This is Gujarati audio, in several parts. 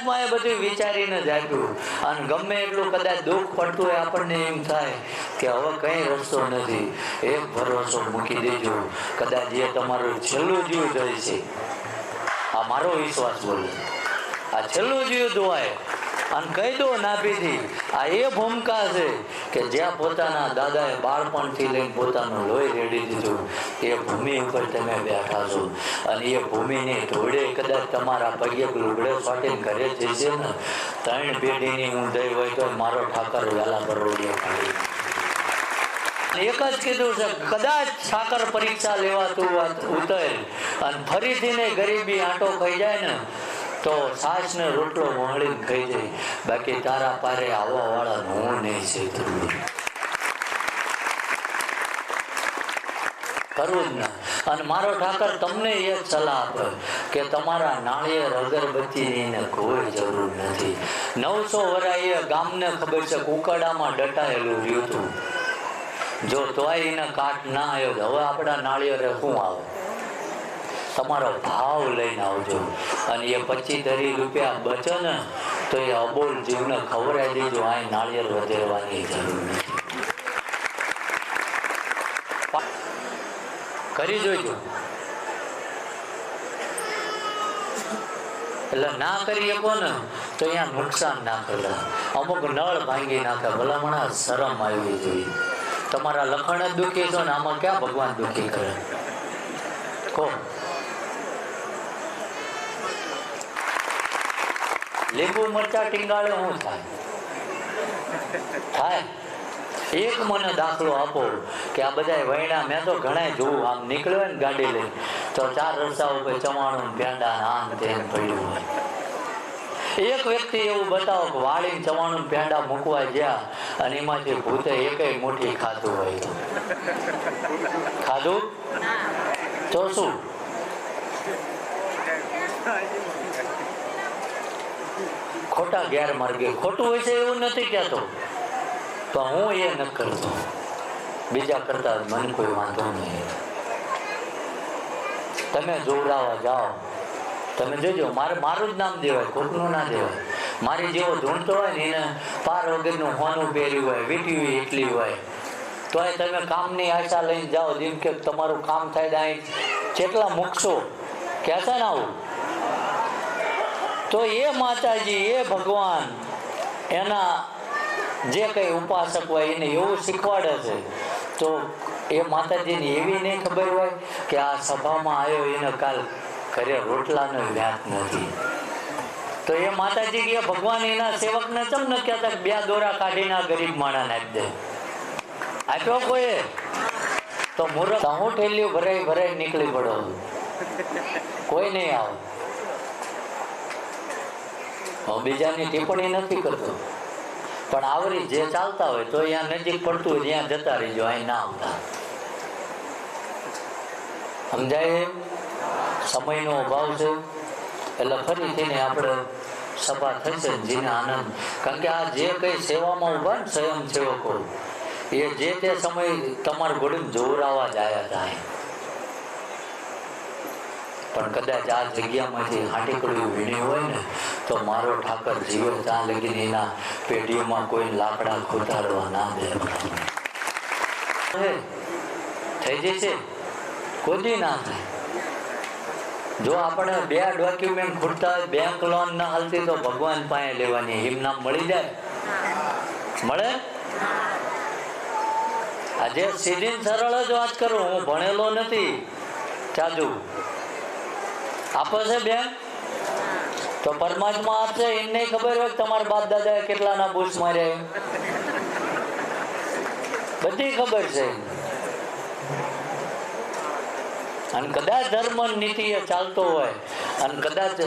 પરમાત્માએ બધું વિચારીને જ આપ્યું અને ગમે એટલું કદાચ દુઃખ પડતું હોય આપણને એમ થાય કે હવે કઈ રસ્તો નથી. એક ભરોસો મૂકી દેજો. કદાચ એ તમારું છેલ્લું જીવ જોઈ છે. આ મારો વિશ્વાસ બોલે. આ છેલ્લું જીવ ધોવાય અને કહી દો નાભીથી આ એ ભૂમિકા છે કે જ્યાં પોતાના દાદાએ બાળપણથી લઈને પોતાનું લોહી રેડી દીધું, એ ભૂમિ ઉપર તમે બેઠા છો. અને એ ભૂમિને ધોળે કદાચ તમારા પગે લુગડે ફાટીને ઘરે જશે ને, ત્રણ પેઢીની દઈ હોય તો મારો ઠાકર વેલા બરોડીએ ખાલી. એક જ કીધું છે, કદાચ સાકર પરીક્ષા લેવાતું ઉતર અને ફરીથી ને ગરીબી આંટો ખાઈ જાય ને તો સાસ ને રોટલો મોહળીને ખાઈ જાય. બાકી તારા પારે આવવા વાળા હું નહીં છે કરવું જ ના. અને મારો ઠાકર તમને એ સલાહ આપે કે તમારા નાળિયેર અગરબત્તીની કોઈ જરૂર નથી. નવસો વરાઈએ ગામને ખબર છે કુકડામાં ડટાયેલું રહ્યું હતું. જો તોય એને કાટ ના આવ્યો હવે આપણા નાળિયેરે શું આવે? તમારો ભાવ લઈને આવજો. અને એ પચીસ ધરી રૂપિયા બચે ને, તો એ અબોલ જીવને ખવડાવી દેજો. આ નાળિયેર વધેરવાની જરૂર કરી જોઈજો એટલે ના કરી શકો ને, તો અહીંયા નુકસાન ના કરે. અમુક નળ ભાંગી નાખે. ભલામણા શરમ આવી જોઈએ તમારા લખણ જ દુઃખી છો ને, આમાં ક્યાં ભગવાન દુઃખી કરે? કહો લીંબુ મરચા ટીંગાળે શું થાય? થાય? એક મને દાખલો આપો કે આ બધા વૈણા મેં તો ઘણા જોવું આમ નીકળ્યો ને ગાડી લઈ તો ચાર રસ્તા ઉપર ચવાણું પેંડા આમ તેમ પડ્યું હોય. એક વ્યક્તિ એવું બતાવો કે વાળી ચવાણું પેંડા મૂકવા ગયા અને એમાંથી ભૂતે એકય મોટી ખાધું હોય. ખાધું? તો શું? ખોટા ગેરમાર્ગે ખોટું હોય છે એવું નથી કહેતો. તો હું એ ન કરતો. બીજા કરતા મને કોઈ વાંધો નહીં. તમે જોડાવા જાઓ. તમે જોજો, મારે મારું જ નામ દેવાય ખોટનું ના દેવાય. મારી જેવો ધૂણતો હોય ને એને પાર વગરનું હોનું પહેર્યું હોય વીંટ્યું એટલી હોય. તો એ તમે કામની આશા લઈને જાઓ, જેમ કે તમારું કામ થાય અહીં કેટલા મૂકશો, કહેશે ને આવું. તો એ માતાજી, એ ભગવાન, એના જે કંઈ ઉપાસક હોય એને એવું શીખવાડે છે. તો એ માતાજીને એવી નહીં ખબર હોય કે આ સભામાં આવ્યો એને કાલ ઘરે રોટલાનો વ્યાત નથી. તો એ માતાજી કે ભગવાન એના સેવકને ચમ ન કહેતા બે દોરા કાઢીને આ ગરીબ માણાને આપી દે. આપ્યો કોઈ તો મુરત હું ઠેલ્યું, ભરાઈ ભરાઈ નીકળી પડો. કોઈ નહીં આવે. હું બીજાની ટિપ્પણી નથી કરતો. પણ આવરી જે ચાલતા હોય તો અહીંયા નજીક પડતું હોય ત્યાં જતા રહીજો, અહીં ના આવતા. સમજાય સમયનો અભાવ છે. એટલે ફરીથી ને આપણે સભા થશે જીને આનંદ. કારણ કે આ જે કઈ સેવામાં ઊભા ને સ્વયંસેવકો, એ જે તે સમય તમારા ઘોડીને જોરાવા જ આવ્યા હતા પણ કદાચ આ જગ્યામાંથી હાટીકડી વીણ્યું હોય ને, તો મારો ઠાકર જીવે ત્યાં લગીને એના પેઢીઓમાં કોઈ લાકડા ખોતાડવા ના દે. થઈ જશે. કોઈ ના થાય. જો આપણે બે ડોક્યુમેન્ટ ખૂટતા હોય બેંક લોન ના હાલતી તો ભગવાન પાસે લેવાની એમ મળી જાય. મળે? આજે સીધી સરળ જ વાત કરું, હું ભણેલો નથી. ચાજુ આપે છે બેન? તો પરમાત્મા આપશે એમને ખબર હોય તમારા બાપ દાદાએ કેટલાના બુશ માર્યા બધી ખબર છે. અને કદાચ ધર્મ નીતિ એ ચાલતો હોય, અને કદાચ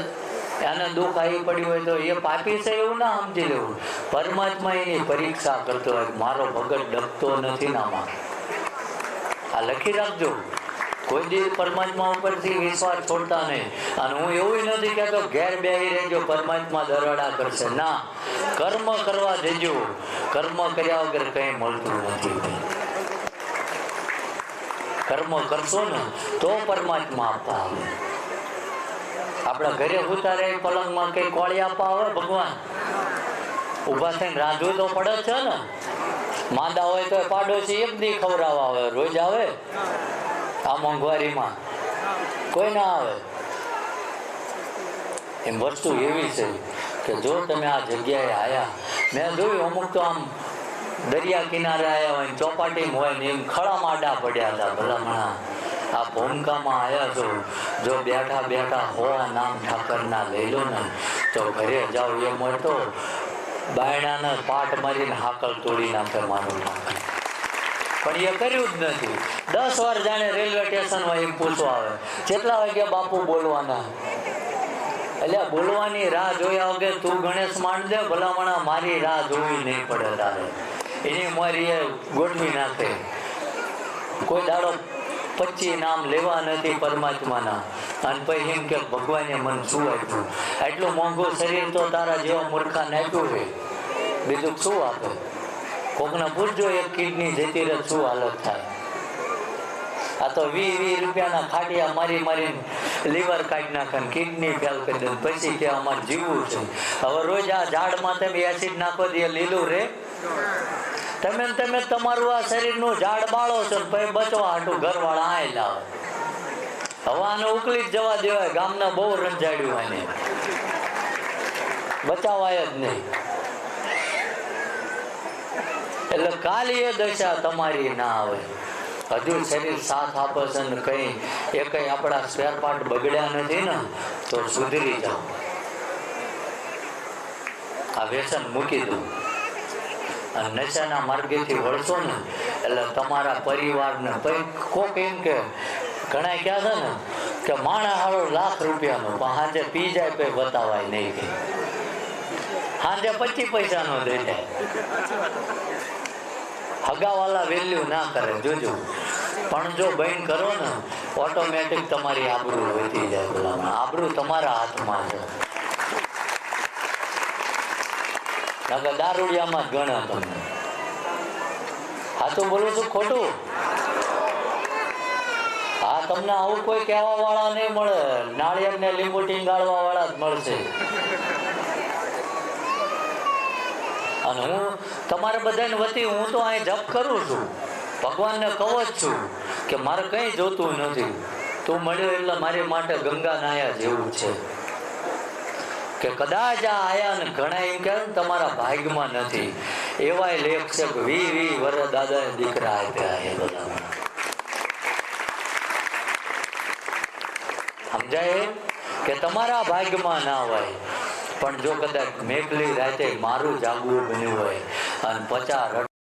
એને દુઃખ આવી પડ્યું હોય તો એ પાપી છે એવું ના સમજી લેવું. પરમાત્મા એની પરીક્ષા કરતો હોય મારો ભગત ડગતો નથી નામાં આ લખી રાખજો. કોઈ દી પરમાત્મા ઉપરથી વિશ્વાસ છોડતા નહીં. અને હું એવું નથી કહેતો, ઘેર બેહી રહેજો, પરમાત્મા દરવાડા કરશે. ના, કર્મ કરવા દેજો. કર્મ કર્યા વગર કંઈ મળતું નથી. કર્મ કરશો ને, તો પરમાત્મા આપતા આવે. આપણા ઘરે ઉતારે પલંગમાં કઈ કોળી આપવા આવે, ભગવાન? ઊભા થઈને રાંધવું તો પડે છે ને. માંદા હોય તો પાડોશી એક દી ખવડાવવા આવે, રોજ આવે. આ મોંઘવારીમાં કોઈ ના આવે. એમ વસ્તુ એવી છે કે જો તમે આ જગ્યાએ આવ્યા મેં જોયું અમુક તો આમ દરિયા કિનારે આવ્યા હોય ચોપાટી હોય ને એમ ખડા માડા પડ્યા હતા ભલામણા. આ ભૂમકામાં આવ્યા છો, જો બેઠા બેઠા હોળા નામ ઠાકરના લઈ લો ને, તો ઘરે જાઓ એમ હોય તો બાયણાને પાટ મારીને હાકલ તોડી નાખે માનું ઠાકર પણ એ કર્યું જ નથી. દસ વાર જાણે રેલવે સ્ટેશનમાં એમ પૂછવા આવે, કેટલા વાગ્યા બાપુ બોલવાના? એટલે બોલવાની રાહ જોયા વગર તું ગણેશ માંડ દે, ભલામણા મારી રાહ જોવી નહીં પડે તારે. એની મારી એ ગોઠવી નાખે. કોઈ દાડો પચી નામ લેવા નથી પરમાત્માના. અને પછી એમ કે, ભગવાને મન શું આપ્યું? આટલું મોંઘું શરીર તો તારા જેવા મૂર્ખા નાખ્યું છે. બીજું શું આપે? કોકને પૂછજો, એક કિડની જતી રહે, શું હાલત થાય? આ તો વી વી રૂપિયાના ખાટિયા મારી મારીને લીવર કાઢી નાખે કિડની ફેલ કરી દે પછી કે અમારે જીવવું છે. હવે રોજ આ ઝાડમાં તમે એસિડ નાખો દે લીલું રે તમે તમે તમારું આ શરીરનું ઝાડ બાળો છો ભાઈ બચવા હાટું ઘરવાળા આય લાવે હવે આને ઉકલી જવા દેવાય, ગામના બહુ રંજાડ્યું આને. બચાવાય જ નહીં. એટલે કાલી એ દશા તમારી ના આવે. હજુ શરીર સાથ આપે છે ને કઈ, એ કઈ આપણા સ્પેર પાર્ટ બગડ્યા નથી ને, તો સુધરી જાઓ. આ વ્યસન મૂકી દો. અને નશાના માર્ગેથી વળશો ને, એટલે તમારા પરિવારને ને કોક એમ કે ઘણા ક્યાં છે ને, કે માણા હારો લાખ રૂપિયાનો, પણ હાજે પી જાય પછી બતાવાય નહીં સાંજે પચીસ પૈસાનો દે જાય. હગાવાલા વેલ્યુ ના કરે, જોજો. પણ જો બહેન કરો ને ઓટોમેટિક તમારી આબરૂ વધી જાય ભલામણ. આબરૂ તમારા હાથમાં છે. નકર દારૂડિયામાં ગણે તમને. સાચું બોલું છું ખોટું? હા, તમને આવું કોઈ કહેવા વાળા નહીં મળે. નાળિયેર ને લીંબુ ટીંગાળવા વાળા જ મળશે. અને હું તમારે બધાની વતી હું તો અહીં જપ કરું છું. ભગવાનને કહો જ છું કે મારે કંઈ જોતું નથી. તું મળ્યો એટલે મારી માટે ગંગા નાયા જેવું છે. કે કદાચ આ આયા ને ઘણા એમ કે તમારા ભાગ્યમાં નથી. એવાય લેખ વી વી, વર દાદા દીકરા આપ્યા એ બધા સમજાય? કે તમારા ભાગ્યમાં ના હોય. પણ જો કદાચ મેઘલી રાતે મારું જાગવું બન્યું હોય અને પચાસ